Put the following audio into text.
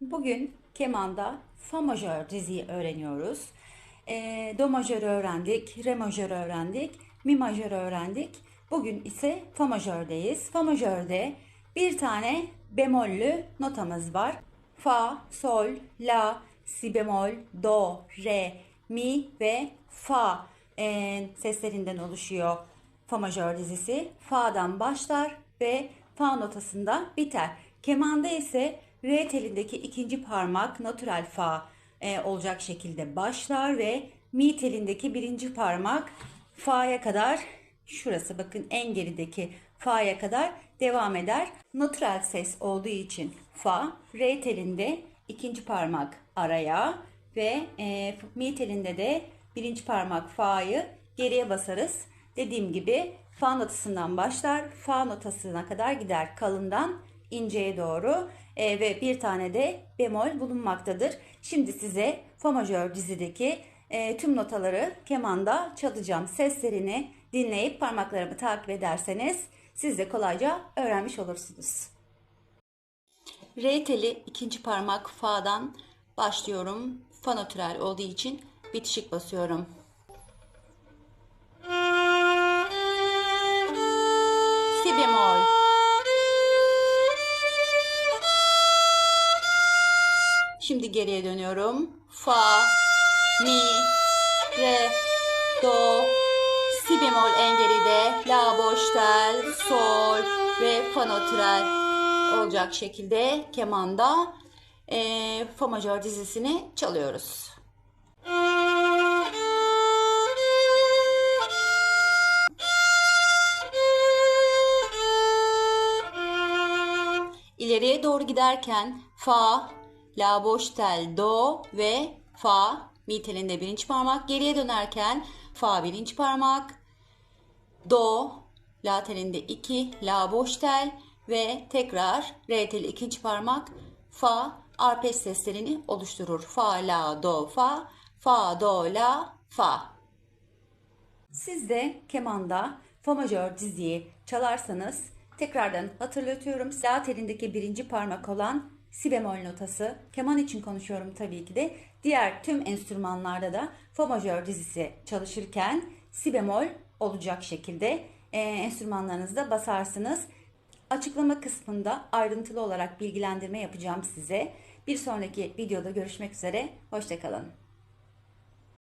Bugün kemanda fa majör diziyi öğreniyoruz. Ee, do majör öğrendik, re majör öğrendik, mi majör öğrendik. Bugün ise fa majördeyiz. Fa majörde bir tane bemollü notamız var. Fa, sol, la, si bemol, do, re, mi ve fa e, seslerinden oluşuyor fa majör dizisi. Fa'dan başlar ve fa notasında biter. Kemanda ise re telindeki ikinci parmak natural fa e, olacak şekilde başlar ve mi telindeki birinci parmak fa'ya kadar şurası bakın en gerideki fa'ya kadar devam eder. Natural ses olduğu için fa, re telinde ikinci parmak araya ve e, mi telinde de birinci parmak fa'yı geriye basarız. Dediğim gibi fa notasından başlar, fa notasına kadar gider kalından inceye doğru E, ve bir tane de bemol bulunmaktadır. Şimdi size fa majör dizideki e, tüm notaları kemanda çalacağım. Seslerini dinleyip parmaklarımı takip ederseniz siz de kolayca öğrenmiş olursunuz. Re teli ikinci parmak fa'dan başlıyorum. Fa natürel olduğu için bitişik basıyorum. Si bemol. Şimdi geriye dönüyorum. Fa, mi, re, do, si bemol en geride, la boş tel, sol ve fa natürel olacak şekilde kemanda e, fa majör dizisini çalıyoruz. İleriye doğru giderken fa, la boş tel, do ve fa mi telinde birinci parmak. Geriye dönerken fa birinci parmak, do, la telinde iki, la boş tel ve tekrar re teli ikinci parmak fa arpej seslerini oluşturur. Fa, la, do, fa, fa, do, la, fa. Siz de kemanda fa majör diziyi çalarsanız tekrardan hatırlatıyorum. La telindeki birinci parmak olan si bemol notası. Keman için konuşuyorum tabii ki de. Diğer tüm enstrümanlarda da fa majör dizisi çalışırken si bemol olacak şekilde e, enstrümanlarınızda basarsınız. Açıklama kısmında ayrıntılı olarak bilgilendirme yapacağım size. Bir sonraki videoda görüşmek üzere. Hoşçakalın.